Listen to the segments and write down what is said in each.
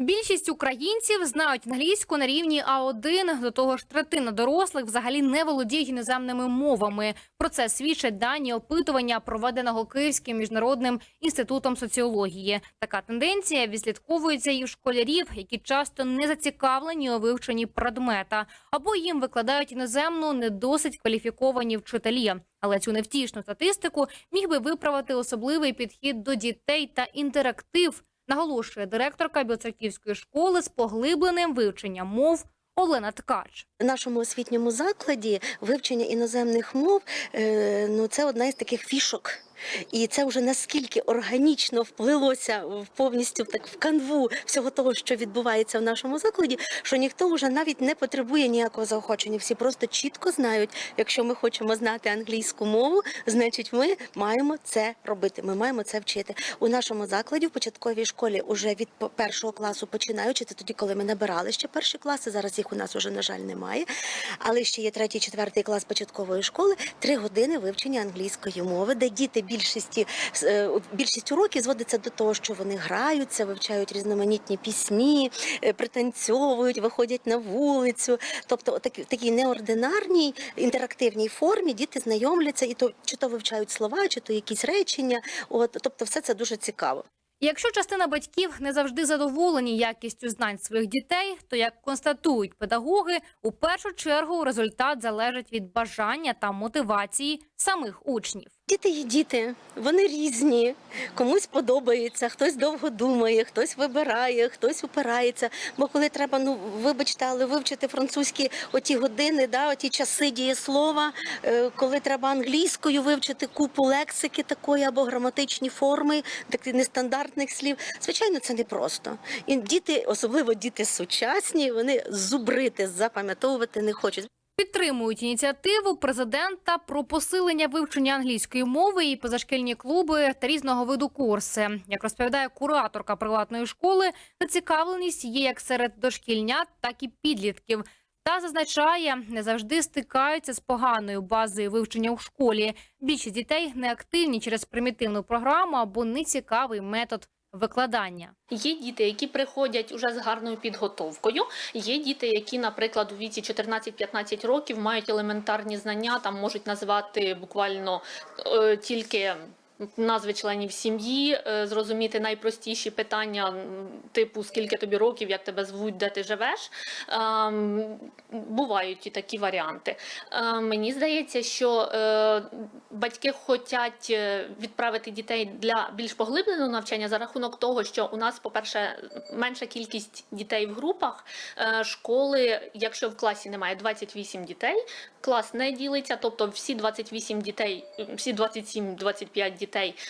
Більшість українців знають англійську на рівні А1, До того ж, третина дорослих взагалі не володіють іноземними мовами. Про це свідчать дані опитування, проведеного Київським міжнародним інститутом соціології. Така тенденція відслідковується і в школярів, які часто не зацікавлені у вивченні предмета, або їм викладають іноземну не досить кваліфіковані вчителі. Але цю невтішну статистику міг би виправити особливий підхід до дітей та інтерактив наголошує директорка Білоцерківської школи з поглибленим вивченням мов Олена Ткач. В нашому освітньому закладі вивчення іноземних мов е, ну це одна із таких фішок. І це вже наскільки органічно вплилося повністю так в канву всього того, що відбувається в нашому закладі, що ніхто вже навіть не потребує ніякого заохочення. Всі просто чітко знають, якщо ми хочемо знати англійську мову, значить ми маємо це робити. Ми маємо це вчити у нашому закладі в початковій школі. Уже від першого класу починаючи, це тоді, коли ми набирали ще перші класи. Зараз їх у нас уже на жаль немає. Але ще є третій, четвертий клас початкової школи. Три години вивчення англійської мови, де діти більшості е, більшість уроків зводиться до того, що вони граються, вивчають різноманітні пісні, е, пританцьовують, виходять на вулицю. Тобто, в такій неординарній інтерактивній формі діти знайомляться і то чи то вивчають слова, чи то якісь речення. От тобто, все це дуже цікаво. Якщо частина батьків не завжди задоволені якістю знань своїх дітей, то як констатують педагоги, у першу чергу результат залежить від бажання та мотивації самих учнів. Діти є діти, вони різні. Комусь подобається, хтось довго думає, хтось вибирає, хтось упирається. Бо коли треба, ну вибачте, але вивчити французькі оті години, да, оті часи дієслова, е, коли треба англійською вивчити купу лексики такої або граматичні форми, таких нестандартних слів. Звичайно, це непросто. І діти, особливо діти сучасні, вони зубрити, запам'ятовувати не хочуть. Підтримують ініціативу президента про посилення вивчення англійської мови і позашкільні клуби та різного виду курси. Як розповідає кураторка приватної школи, зацікавленість є як серед дошкільнят, так і підлітків. Та зазначає, не завжди стикаються з поганою базою вивчення у школі. Більшість дітей неактивні через примітивну програму або нецікавий метод викладання. Є діти, які приходять уже з гарною підготовкою. Є діти, які, наприклад, у віці 14-15 років мають елементарні знання, там можуть назвати буквально е, тільки. Назви членів сім'ї, е, зрозуміти найпростіші питання, типу скільки тобі років, як тебе звуть, де ти живеш. Ем, Бувають і такі варіанти. Е, Мені здається, що е, батьки хочуть відправити дітей для більш поглибленого навчання за рахунок того, що у нас, по-перше, менша кількість дітей в групах. Школи, якщо в класі немає 28 дітей, клас не ділиться, тобто всі 28 дітей, всі 27-25 дітей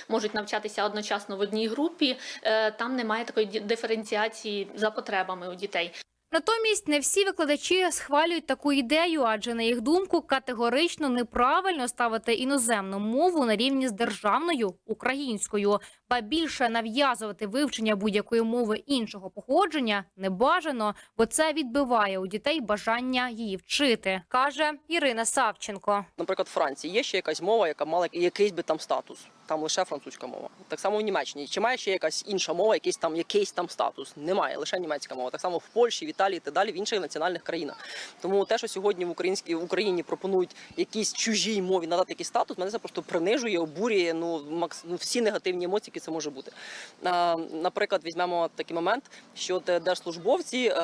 можуть навчатися одночасно в одній групі. Е, Там немає такої диференціації за потребами у дітей. Натомість не всі викладачі схвалюють таку ідею, адже на їх думку категорично неправильно ставити іноземну мову на рівні з державною українською, ба більше нав'язувати вивчення будь-якої мови іншого походження не бажано, бо це відбиває у дітей бажання її вчити, каже Ірина Савченко. Наприклад, в Франції є ще якась мова, яка мала якийсь би там статус. Там лише французька мова. Так само в Німеччині. Чи має ще якась інша мова, якийсь там якийсь там статус? Немає, лише німецька мова. Так само в Польщі, в Італії та далі в інших національних країнах. Тому те, що сьогодні в українській в Україні пропонують якійсь чужій мові надати якийсь статус, мене це просто принижує, обурює. Ну макс ну, всі негативні емоції, які це може бути. Наприклад, візьмемо такий момент, що от, е, держслужбовці.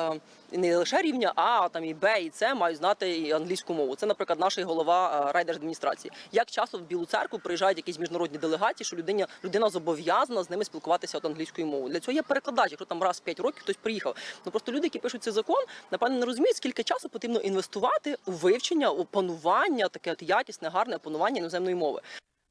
Не лише рівня А, а там і Б, і С мають знати і англійську мову. Це, наприклад, наш голова е, райдержадміністрації. Як часто в Білу церкву приїжджають якісь міжнародні делегації, що людина, людина зобов'язана з ними спілкуватися от англійською мовою. Для цього є перекладач, якщо там раз в 5 років хтось приїхав. Ну просто люди, які пишуть цей закон, напевно, не розуміють, скільки часу потрібно інвестувати у вивчення, у панування, таке от якісне, гарне опанування іноземної мови.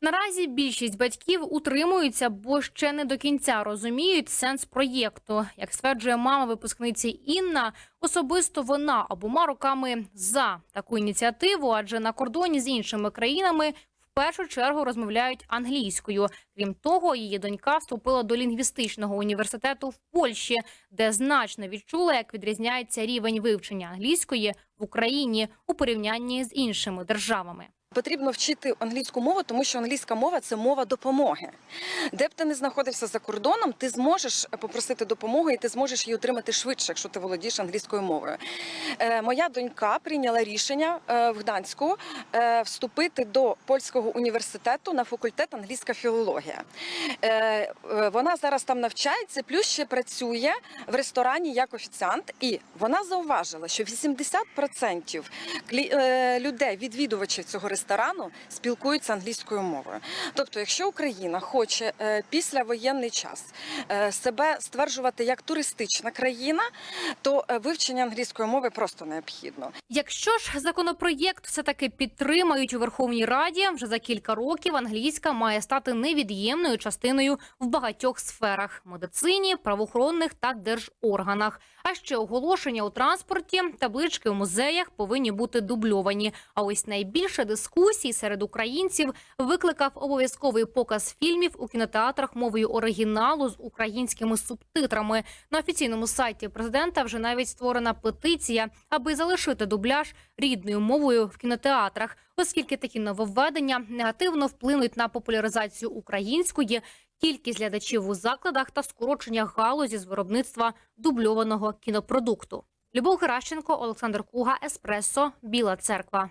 Наразі більшість батьків утримуються, бо ще не до кінця розуміють сенс проєкту. Як стверджує мама випускниці Інна, особисто вона обома руками за таку ініціативу, адже на кордоні з іншими країнами в першу чергу розмовляють англійською. Крім того, її донька вступила до лінгвістичного університету в Польщі, де значно відчула, як відрізняється рівень вивчення англійської в Україні у порівнянні з іншими державами. Потрібно вчити англійську мову, тому що англійська мова це мова допомоги. Де б ти не знаходився за кордоном, ти зможеш попросити допомоги, і ти зможеш її отримати швидше, якщо ти володієш англійською мовою. Е, моя донька прийняла рішення е, в Гданську е, вступити до польського університету на факультет англійська філологія. Вона зараз там навчається, плюс ще працює в ресторані як офіціант, і вона зауважила, що 80% клі- е, людей, відвідувачів цього ресторану, спілкуються англійською мовою. Тобто, якщо Україна хоче е, післявоєнний час е, себе стверджувати як туристична країна, то е, вивчення англійської мови просто необхідно. Якщо ж законопроєкт все таки підтримають у Верховній Раді, вже за кілька років англійська має стати невід'ємною частиною в багатьох сферах медицині, правоохоронних та держорганах. А ще оголошення у транспорті, таблички у музеях повинні бути дубльовані. А ось найбільше дискусій серед українців викликав обов'язковий показ фільмів у кінотеатрах мовою оригіналу з українськими субтитрами. На офіційному сайті президента вже навіть створена петиція, аби залишити дубляж рідною мовою в кінотеатрах, оскільки такі нововведення негативно вплинуть на популяризацію української, кількість глядачів у закладах та скорочення галузі з виробництва дубльованого кінопродукту. Любов Геращенко, Олександр Куга, Еспресо, Біла Церква.